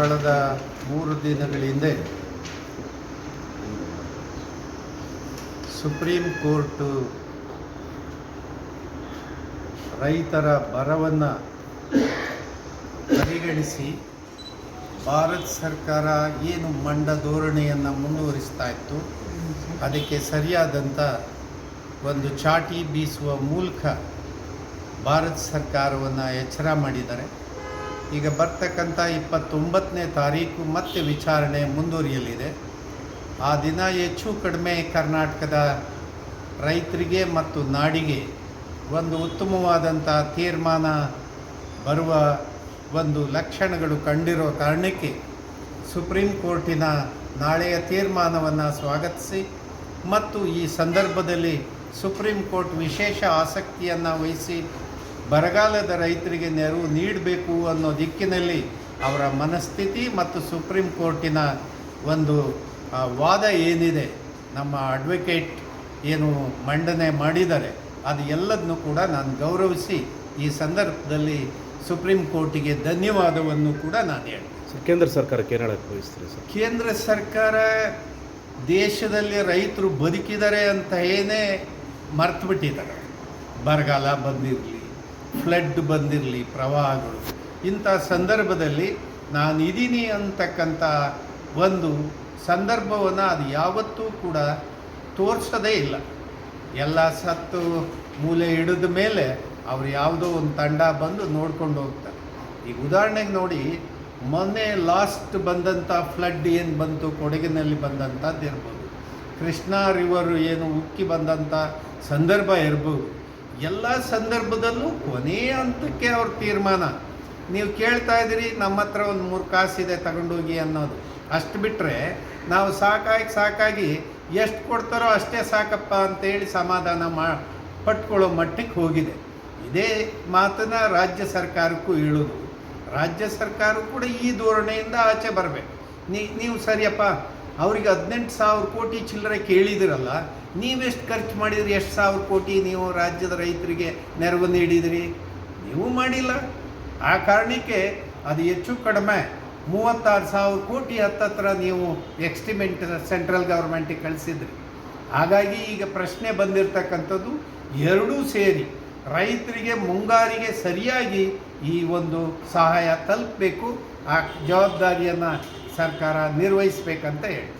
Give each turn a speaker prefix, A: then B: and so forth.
A: ಕಳೆದ ಮೂರು ದಿನಗಳ ಹಿಂದೆ ಸುಪ್ರೀಂ ಕೋರ್ಟು ರೈತರ ಬರವನ್ನು ಪರಿಗಣಿಸಿ ಭಾರತ ಸರ್ಕಾರ ಏನು ಮಂಡ ಧೋರಣೆಯನ್ನು ಮುಂದುವರಿಸ್ತಾ ಇತ್ತು, ಅದಕ್ಕೆ ಸರಿಯಾದಂಥ ಒಂದು ಚಾಟಿ ಬೀಸುವ ಮೂಲಕ ಭಾರತ ಸರ್ಕಾರವನ್ನು ಎಚ್ಚರ ಮಾಡಿದ್ದಾರೆ. ಈಗ ಬರ್ತಕ್ಕಂಥ ಇಪ್ಪತ್ತೊಂಬತ್ತನೇ ತಾರೀಕು ಮತ್ತೆ ವಿಚಾರಣೆ ಮುಂದುವರಿಯಲಿದೆ. ಆ ದಿನ ಹೆಚ್ಚು ಕಡಿಮೆ ಕರ್ನಾಟಕದ ರೈತರಿಗೆ ಮತ್ತು ನಾಡಿಗೆ ಒಂದು ಉತ್ತಮವಾದಂಥ ತೀರ್ಮಾನ ಬರುವ ಒಂದು ಲಕ್ಷಣಗಳು ಕಂಡಿರೋ ಕಾರಣಕ್ಕೆ ಸುಪ್ರೀಂ ಕೋರ್ಟಿನ ನಾಳೆಯ ತೀರ್ಮಾನವನ್ನು ಸ್ವಾಗತಿಸಿ ಮತ್ತು ಈ ಸಂದರ್ಭದಲ್ಲಿ ಸುಪ್ರೀಂ ಕೋರ್ಟ್ ವಿಶೇಷ ಆಸಕ್ತಿಯನ್ನು ವಹಿಸಿ ಬರಗಾಲದ ರೈತರಿಗೆ ನೆರವು ನೀಡಬೇಕು ಅನ್ನೋ ದಿಕ್ಕಿನಲ್ಲಿ ಅವರ ಮನಸ್ಥಿತಿ ಮತ್ತು ಸುಪ್ರೀಂ ಕೋರ್ಟಿನ ಒಂದು ವಾದ ಏನಿದೆ ನಮ್ಮ ಅಡ್ವೊಕೇಟ್ ಏನು ಮಂಡನೆ ಮಾಡಿದ್ದಾರೆ ಅದು ಎಲ್ಲದನ್ನು ಕೂಡ ನಾನು ಗೌರವಿಸಿ ಈ ಸಂದರ್ಭದಲ್ಲಿ ಸುಪ್ರೀಂ ಕೋರ್ಟಿಗೆ ಧನ್ಯವಾದವನ್ನು ಕೂಡ ನಾನು ಹೇಳ್ತೀನಿ.
B: ಕೇಂದ್ರ ಸರ್ಕಾರಕ್ಕೆ ಏನು ಹೇಳಕ್ಕೆ ಬಯಸ್ತೀರಿ ಸರ್?
A: ಕೇಂದ್ರ ಸರ್ಕಾರ ದೇಶದಲ್ಲಿ ರೈತರು ಬದುಕಿದ್ದಾರೆ ಅಂತ ಏನೇ ಮರ್ತು ಬಿಟ್ಟಿದ್ದಾರೆ ಬರಗಾಲ ಬಂದಿರಲಿ ಫ್ಲಡ್ ಬಂದಿರಲಿ, ಪ್ರವಾಹಗಳು. ಇಂಥ ಸಂದರ್ಭದಲ್ಲಿ ನಾನು ಇದ್ದೀನಿ ಅಂತಕ್ಕಂಥ ಒಂದು ಸಂದರ್ಭವನ್ನು ಅದು ಯಾವತ್ತೂ ಕೂಡ ತೋರಿಸೋದೇ ಇಲ್ಲ. ಎಲ್ಲ ಸತ್ತು ಮೂಲೆ ಹಿಡಿದ ಮೇಲೆ ಅವ್ರು ಯಾವುದೋ ಒಂದು ತಂಡ ಬಂದು ನೋಡ್ಕೊಂಡು ಹೋಗ್ತಾರೆ. ಈಗ ಉದಾಹರಣೆಗೆ ನೋಡಿ, ಮೊನ್ನೆ ಲಾಸ್ಟ್ ಬಂದಂಥ ಫ್ಲಡ್ ಏನು ಬಂತು, ಕೊಡಗಿನಲ್ಲಿ ಬಂದಂಥದ್ದು ಇರ್ಬೋದು ಕೃಷ್ಣಾ ರಿವರ್ ಏನು ಉಕ್ಕಿ ಬಂದಂಥ ಸಂದರ್ಭ ಇರ್ಬೋದು. ಎಲ್ಲ ಸಂದರ್ಭದಲ್ಲೂ ಕೊನೆಯ ಹಂತಕ್ಕೆ ಅವ್ರ ತೀರ್ಮಾನ. ನೀವು ಕೇಳ್ತಾ ಇದ್ದೀರಿ, ನಮ್ಮ ಹತ್ರ ಒಂದು ಮೂರು ಕಾಸಿದೆ ತಗೊಂಡೋಗಿ ಅನ್ನೋದು. ಅಷ್ಟು ಬಿಟ್ಟರೆ ನಾವು ಸಾಕಾಗಿ ಸಾಕಾಗಿ ಎಷ್ಟು ಕೊಡ್ತಾರೋ ಅಷ್ಟೇ ಸಾಕಪ್ಪ ಅಂತೇಳಿ ಸಮಾಧಾನ ಮಾ, ಪಟ್ಕೊಳ್ಳೋ ಮಟ್ಟಕ್ಕೆ ಹೋಗಿದೆ. ಇದೇ ಮಾತನ್ನ ರಾಜ್ಯ ಸರ್ಕಾರಕ್ಕೂ ಹೇಳೋದು. ರಾಜ್ಯ ಸರ್ಕಾರ ಕೂಡ ಈ ಧೋರಣೆಯಿಂದ ಆಚೆ ಬರಬೇಕು. ನೀವು ಸರಿಯಪ್ಪ ಅವ್ರಿಗೆ ಹದಿನೆಂಟು ಸಾವಿರ ಕೋಟಿ ಚಿಲ್ಲರೆ ಕೇಳಿದಿರಲ್ಲ, ನೀವೆಷ್ಟು ಖರ್ಚು ಮಾಡಿದ್ರಿ? ಎಷ್ಟು ಸಾವಿರ ಕೋಟಿ ನೀವು ರಾಜ್ಯದ ರೈತರಿಗೆ ನೆರವು ನೀಡಿದಿರಿ? ನೀವು ಮಾಡಿಲ್ಲ. ಆ ಕಾರಣಕ್ಕೆ ಅದು ಹೆಚ್ಚು ಕಡಿಮೆ, ಮೂವತ್ತಾರು ಸಾವಿರ ಕೋಟಿ ಹತ್ತತ್ರ ನೀವು ಎಕ್ಸ್ಟಿಮೆಂಟ್ ಸೆಂಟ್ರಲ್ ಗೌರ್ಮೆಂಟಿಗೆ ಕಳಿಸಿದ್ರಿ. ಹಾಗಾಗಿ ಈಗ ಪ್ರಶ್ನೆ ಬಂದಿರತಕ್ಕಂಥದ್ದು, ಎರಡೂ ಸೇರಿ ರೈತರಿಗೆ, ಮುಂಗಾರಿಗೆ ಸರಿಯಾಗಿ ಈ ಒಂದು ಸಹಾಯ ತಲುಪಬೇಕು. ಆ ಜವಾಬ್ದಾರಿಯನ್ನು ಸರ್ಕಾರ ನಿರ್ವಹಿಸಬೇಕಂತ ಹೇಳಿ